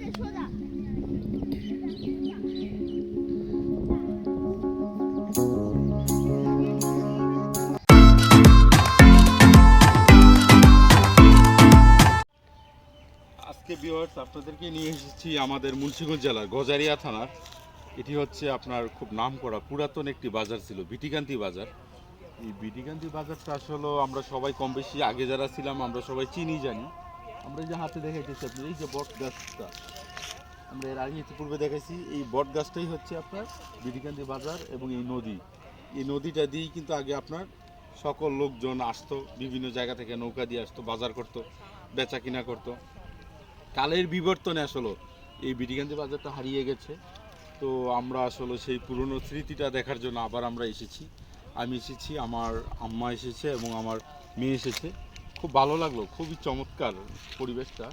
আজকে ভিউয়ার্স আপনাদেরকে নিয়ে এসেছি আমাদের মুন্সিগঞ্জ জেলার গজারিয়া থানার। এটি হচ্ছে আপনার খুব নামকরা পুরাতন একটি বাজার ছিল, বিটিকান্তি বাজার। এই বিটিকান্তি বাজারটা আসলে আমরা সবাই কম বেশি আগে যারা ছিলাম, আমরা সবাই চিনি, জানি। আমরা যে হাতে দেখাইতেছি আপনি এই যে বট গাছটা, আমরা এর আগে ইতিপূর্বে দেখাইছি, এই বট গাছটাই হচ্ছে আপনার বিটিকান্তি বাজার এবং এই নদী। এই নদীটা দিয়েই কিন্তু আগে আপনার সকল লোকজন আসতো, বিভিন্ন জায়গা থেকে নৌকা দিয়ে আসতো, বাজার করতো বেচা কিনা করতো। কালের বিবর্তনে আসলে এই বিডিগান্ধী বাজারটা হারিয়ে গেছে। তো আমরা আসলে সেই পুরনো স্মৃতিটা দেখার জন্য আবার আমরা এসেছি। আমি এসেছি, আমার আম্মা এসেছে এবং আমার মেয়ে এসেছে। খুব ভালো লাগল, খুবই চমৎকার পরিবেশটা,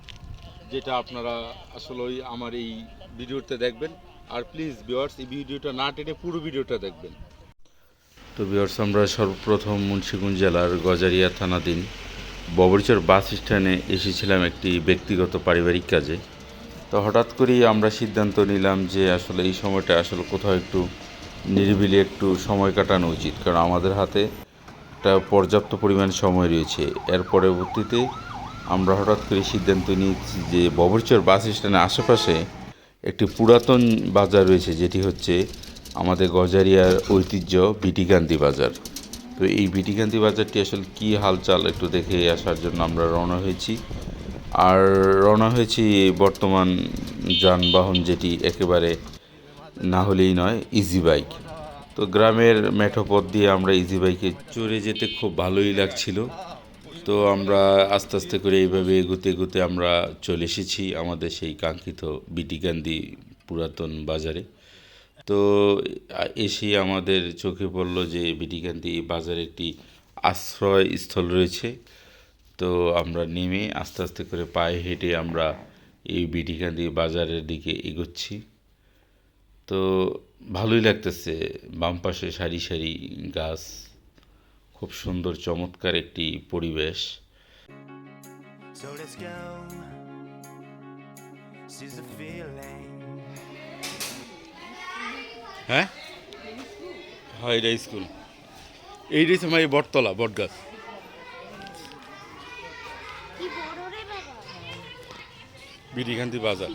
যেটা আপনারা আসলে ওই আমার এই ভিডিওতে দেখবেন। আর প্লিজ ভিউয়ার্স এই ভিডিওটা না টেনে পুরো ভিডিওটা দেখবেন। তো ভিউয়ার্স আমরা সর্বপ্রথম মুন্সিগঞ্জ জেলার গজারিয়া থানাধীন ববরচর বাস স্ট্যান্ডে এসেছিলাম একটি ব্যক্তিগত পারিবারিক কাজে। তো হঠাৎ করেই আমরা সিদ্ধান্ত নিলাম যে আসলে এই সময়টা আসলে কোথাও একটু নিরিবিলি একটু সময় কাটানো উচিত, কারণ আমাদের হাতে একটা পর্যাপ্ত পরিমাণ সময় রয়েছে। এর পরবর্তীতে আমরা হঠাৎ করে সিদ্ধান্ত নিয়েছি যে ববরচর বাস স্ট্যান্ডের আশেপাশে একটি পুরাতন বাজার রয়েছে, যেটি হচ্ছে আমাদের গজারিয়ার ঐতিহ্য বিটিকান্তি বাজার। তো এই বিটিকান্তি বাজারটি আসলে কী হালচাল একটু দেখে আসার জন্য আমরা রওনা হয়েছি। আর রওনা হয়েছি বর্তমান যানবাহন যেটি একেবারে না হলেই নয় ইজি বাইক তো গ্রামের মেঠো পথ দিয়ে আমরা ইজি বাইকে চড়ে যেতে খুব ভালোই লাগছিল। তো আমরা আস্তে আস্তে করে এইভাবে এগুতে এগুতে আমরা চলে এসেছি আমাদের সেই কাঙ্ক্ষিত বিটিকান্দি পুরাতন বাজারে। তো এসে আমাদের চোখে পড়ল যে বিটি বিটিকান্তি বাজারে একটি আশ্রয়স্থল রয়েছে। তো আমরা নেমে আস্তে আস্তে করে পায়ে হেঁটে আমরা এই বিটিকান্দি বাজারের দিকে এগোচ্ছি। তো ভালোই লাগতেছে বাম পাশে সারি সারি গাছ খুব সুন্দর চমৎকার একটি পরিবেশ। So let's go. Seize the feeling. হ্যাঁ? হয় এটা স্কুল। এই রয়েছে আমার এই বটতলা বট গাছ। কি বড় রে বাবা। বিটিকান্তি বাজার।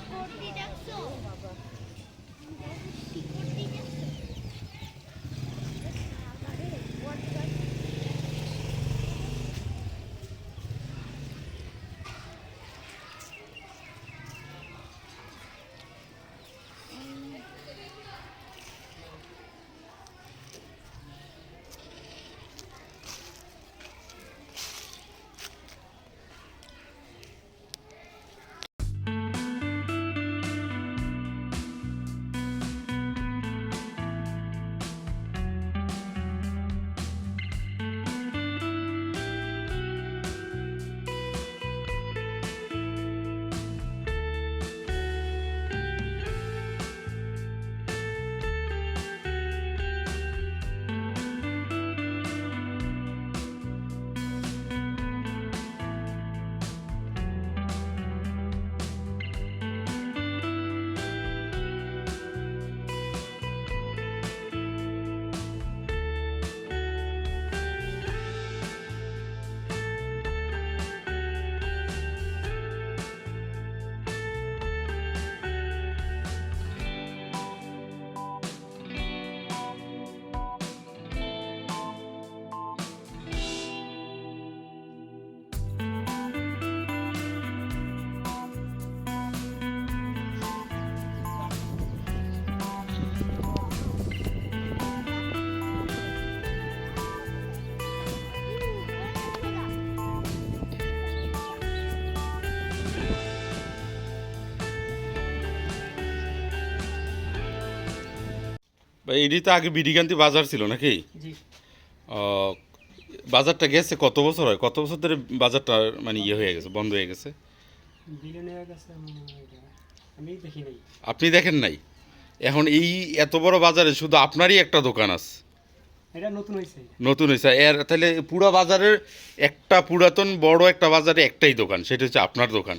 এটি তো আগে বিডিকান্তি বাজার ছিল নাকি? জি। বাজারটা গেছে কত বছর হয়? কত বছর ধরে বাজারটা মানে ইয়ে হয়ে গেছে বন্ধ হয়ে গেছে? আপনি দেখেন নাই? এখন এই এত বড় বাজারে শুধু আপনারই একটা দোকান আছে। নতুন হয়েছে নতুন হয়েছে এর তাহলে পুরো বাজারের একটা পুরাতন বড় একটা বাজারে একটাই দোকান সেটা হচ্ছে আপনার দোকান।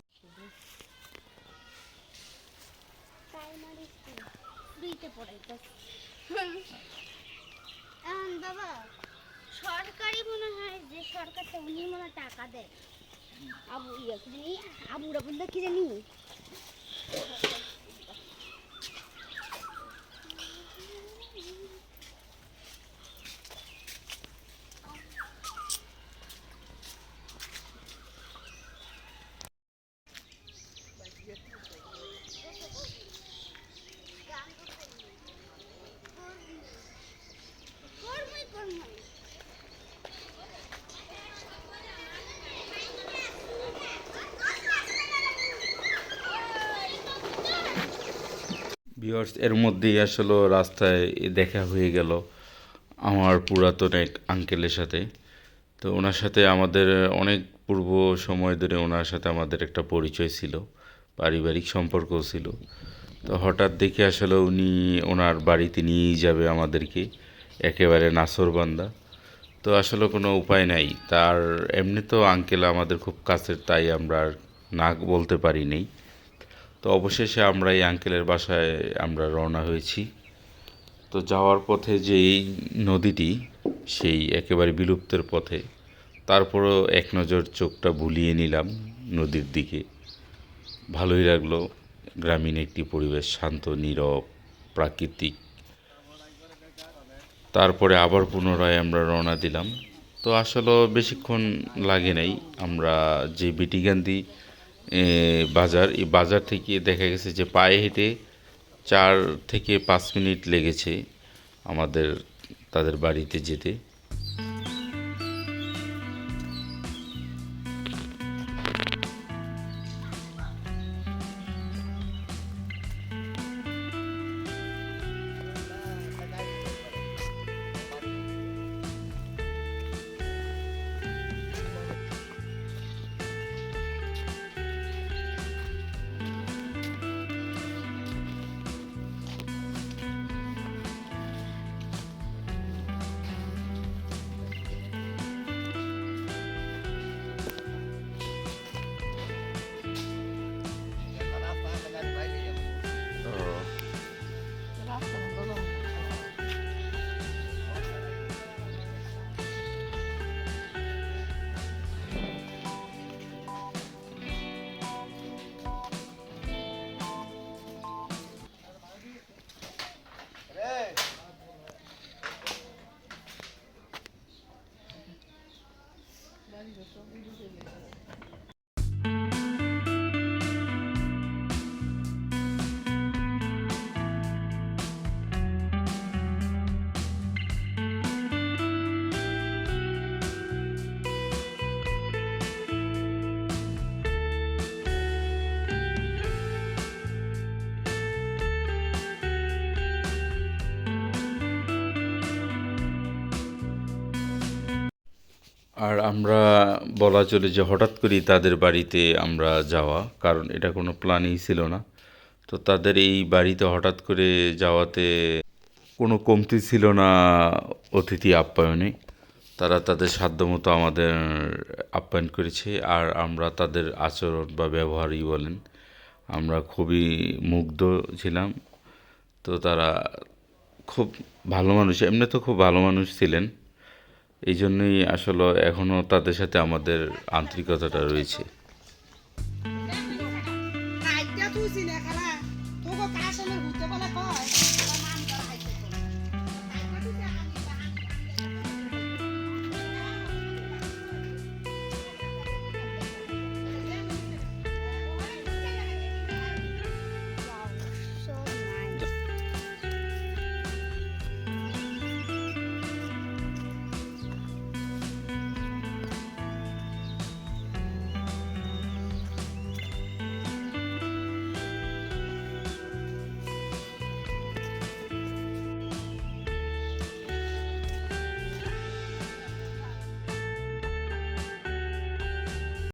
প্রাইমারি বাবা, সরকারি মনে হয় যে সরকারটা উনি মনে টাকা দেয়। আবু ইয়ে আবুরা বন্ধু কি জানি? ভিউয়ার্স এর মধ্যেই আসলে রাস্তায় দেখা হয়ে গেল আমার পুরাতন এক আঙ্কেলের সাথে। তো ওনার সাথে আমাদের অনেক পূর্ব সময় ধরে ওনার সাথে আমাদের একটা পরিচয় ছিল, পারিবারিক সম্পর্কও ছিল। তো হঠাৎ দেখে আসলে উনি ওনার বাড়িতে নিয়েই যাবে আমাদেরকে, একেবারে নাসরবান্দা তো আসলে কোনো উপায় নাই, তার এমনি তো আঙ্কেল আমাদের খুব কাছের, তাই আমরা না বলতে পারি নেই। তো অবশেষে আমরা এই আঙ্কেলের বাসায় আমরা রওনা হয়েছি। তো যাওয়ার পথে যে এই নদীটি, সেই একেবারে বিলুপ্তের পথে, তারপরও এক নজর চোখটা বুলিয়ে নিলাম নদীর দিকে। ভালোই লাগল, গ্রামীণ একটি পরিবেশ শান্ত, নীরব, প্রাকৃতিক। তারপরে আবার পুনরায় আমরা রওনা দিলাম। তো আসলে বেশিক্ষণ লাগে নাই, আমরা যে বিটিগান্ধি বাজার, এই বাজার থেকে দেখা গেছে যে পায়ে হেঁটে চার থেকে পাঁচ মিনিট লেগেছে আমাদের, তাদের বাড়িতে যেতে। আর আমরা বলা চলে যে হঠাৎ করেই তাদের বাড়িতে আমরা যাওয়া, কারণ এটা কোনো প্ল্যানই ছিল না। তো তাদের এই বাড়িতে হঠাৎ করে যাওয়াতে কোনো কমতি ছিল না অতিথি আপ্যায়নে। তারা তাদের সাধ্যমতো আমাদের আপ্যায়ন করেছে আর আমরা তাদের আচরণ বা ব্যবহারই বলেন, আমরা খুবই মুগ্ধ ছিলাম। তো তারা খুব ভালো মানুষ, এমনি তো খুব ভালো মানুষ ছিলেন। এই জন্যই আসলে এখনও তাদের সাথে আমাদের আন্তরিকতাটা রয়েছে।